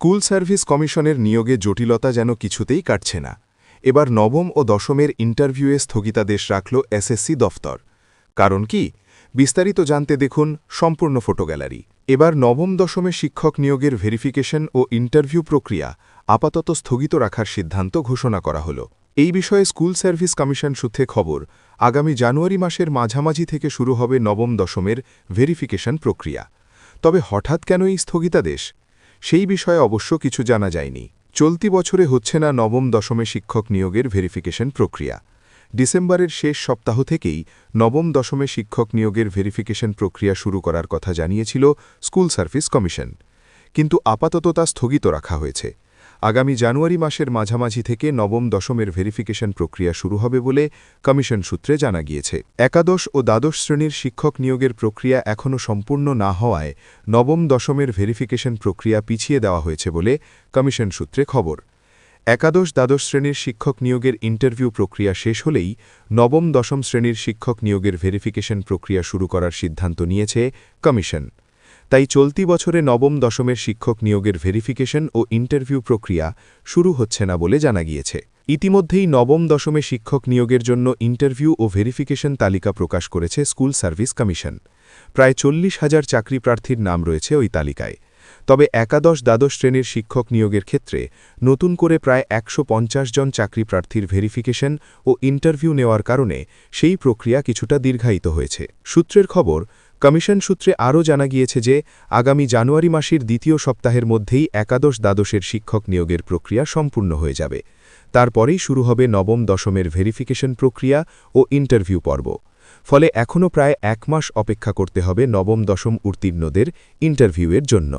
School service কমিশনের নিয়োগে জটিলতা যেন কিছুতেই কাটছে না। এবার নবম ও দশমের ইন্টারভিউয়ে স্থগিতাদেশ রাখল এসএসসি দফতর। কারণ কি? বিস্তারিত জানতে দেখুন সম্পূর্ণ ফটো গ্যালারি। এবার নবম দশমে শিক্ষক নিয়োগের ভেরিফিকেশন ও ইন্টারভিউ প্রক্রিয়া আপাতত স্থগিত রাখার সিদ্ধান্ত ঘোষণা করা হল। এই বিষয়ে স্কুল সার্ভিস কমিশন সূত্রে খবর, আগামী জানুয়ারি মাসের মাঝামাঝি থেকে শুরু হবে নবম দশমের ভেরিফিকেশন প্রক্রিয়া। তবে হঠাৎ কেন এই স্থগিতাদেশ? সেই বিষয়ে অবশ্য কিছু জানা যায়নি। চলতি বছরে হচ্ছে না নবম দশমে শিক্ষক নিয়োগের ভেরিফিকেশন প্রক্রিয়া। ডিসেম্বরের শেষ সপ্তাহ থেকেই নবম দশমে শিক্ষক নিয়োগের ভেরিফিকেশন প্রক্রিয়া শুরু করার কথা জানিয়েছিল স্কুল সার্ভিস কমিশন। কিন্তু আপাতত তা স্থগিত রাখা হয়েছে। আগামী জানুয়ারি মাসের মাঝামাঝি থেকে নবম দশমের ভেরিফিকেশন প্রক্রিয়া শুরু হবে বলে কমিশন সূত্রে জানা গিয়েছে। একাদশ ও দ্বাদশ শ্রেণির শিক্ষক নিয়োগের প্রক্রিয়া এখনও সম্পূর্ণ না হওয়ায় নবম দশমের ভেরিফিকেশন প্রক্রিয়া পিছিয়ে দেওয়া হয়েছে বলে কমিশন সূত্রে খবর। একাদশ দ্বাদশ শ্রেণির শিক্ষক নিয়োগের ইন্টারভিউ প্রক্রিয়া শেষ হলেই নবম দশম শ্রেণির শিক্ষক নিয়োগের ভেরিফিকেশন প্রক্রিয়া শুরু করার সিদ্ধান্ত নিয়েছে কমিশন। তাই চলতি বছরে নবম দশমের শিক্ষক নিয়োগের ভেরিফিকেশন ও ইন্টারভিউ প্রক্রিয়া শুরু হচ্ছে না বলে জানা গিয়েছে। ইতিমধ্যেই নবম দশমে শিক্ষক নিয়োগের জন্য ইন্টারভিউ ও ভেরিফিকেশন তালিকা প্রকাশ করেছে স্কুল সার্ভিস কমিশন। প্রায় চল্লিশ হাজার চাকরি প্রার্থীর নাম রয়েছে ওই তালিকায়। তবে একাদশ দ্বাদশ শ্রেণির শিক্ষক নিয়োগের ক্ষেত্রে নতুন করে প্রায় একশো পঞ্চাশ জন চাকরি প্রার্থীর ভেরিফিকেশন ও ইন্টারভিউ নেওয়ার কারণে সেই প্রক্রিয়া কিছুটা দীর্ঘায়িত হয়েছে। সূত্রের খবর কমিশন সূত্রে আরও জানা গিয়েছে যে, আগামী জানুয়ারি মাসের দ্বিতীয় সপ্তাহের মধ্যেই একাদশ দ্বাদশের শিক্ষক নিয়োগের প্রক্রিয়া সম্পূর্ণ হয়ে যাবে। তারপরেই শুরু হবে নবম দশমের ভেরিফিকেশন প্রক্রিয়া ও ইন্টারভিউ পর্ব। ফলে এখনও প্রায় এক মাস অপেক্ষা করতে হবে নবম দশম উত্তীর্ণদের ইন্টারভিউয়ের জন্য।